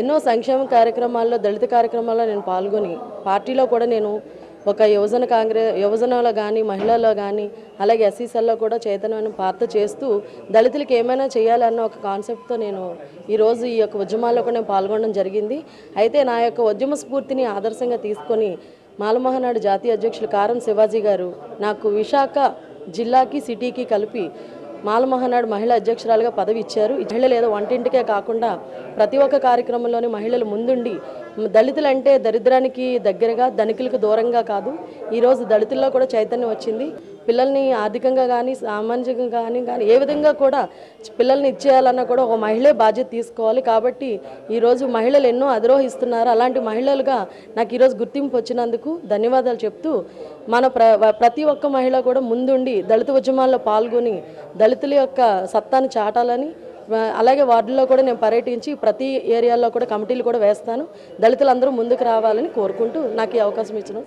ఎన్నో సంక్షేమ కార్యక్రమాల్లో దళిత కార్యక్రమాల్లో నేను పాల్గొని పార్టీలో కూడా నేను ఒక యువజన కాంగ్రెస్ యువజనలో కానీ మహిళల్లో కానీ అలాగే ఎస్సీసల్లో కూడా చైతన్యమైన పాత్ర చేస్తూ దళితులకు ఏమైనా చేయాలన్న ఒక కాన్సెప్ట్తో నేను ఈరోజు ఈ యొక్క ఉద్యమాల్లో కూడా నేను పాల్గొనడం జరిగింది. అయితే నా యొక్క ఉద్యమ స్ఫూర్తిని ఆదర్శంగా తీసుకొని మాలమహనాడు జాతీయ అధ్యక్షులు కారం శివాజీ గారు నాకు విశాఖ జిల్లాకి సిటీకి కలిపి మాలమహనాడు మహిళా అధ్యక్షురాలుగా పదవి ఇచ్చారు. మహిళలు ఏదో వంటింటికే కాకుండా ప్రతి ఒక్క కార్యక్రమంలోని మహిళలు ముందుండి దళితులంటే దరిద్రానికి దగ్గరగా ధనికులకు దూరంగా కాదు. ఈరోజు దళితుల్లో కూడా చైతన్యం వచ్చింది. పిల్లల్ని ఆర్థికంగా కానీ సామాజికంగా కానీ కానీ ఏ విధంగా కూడా పిల్లల్ని ఇచ్చేయాలన్నా కూడా ఒక మహిళే బాధ్యత తీసుకోవాలి. కాబట్టి ఈరోజు మహిళలు ఎన్నో అధిరోహిస్తున్నారు. అలాంటి మహిళలుగా నాకు ఈరోజు గుర్తింపు వచ్చినందుకు ధన్యవాదాలు చెప్తూ మన ప్ర ప్రతి ఒక్క మహిళ కూడా ముందుండి దళిత ఉద్యమాల్లో పాల్గొని దళితుల యొక్క సత్తాను చాటాలని అలాగే వార్డుల్లో కూడా నేను పర్యటించి ప్రతి ఏరియాలో కూడా కమిటీలు కూడా వేస్తాను. దళితులందరూ ముందుకు రావాలని కోరుకుంటూ నాకు ఈ అవకాశం ఇచ్చిన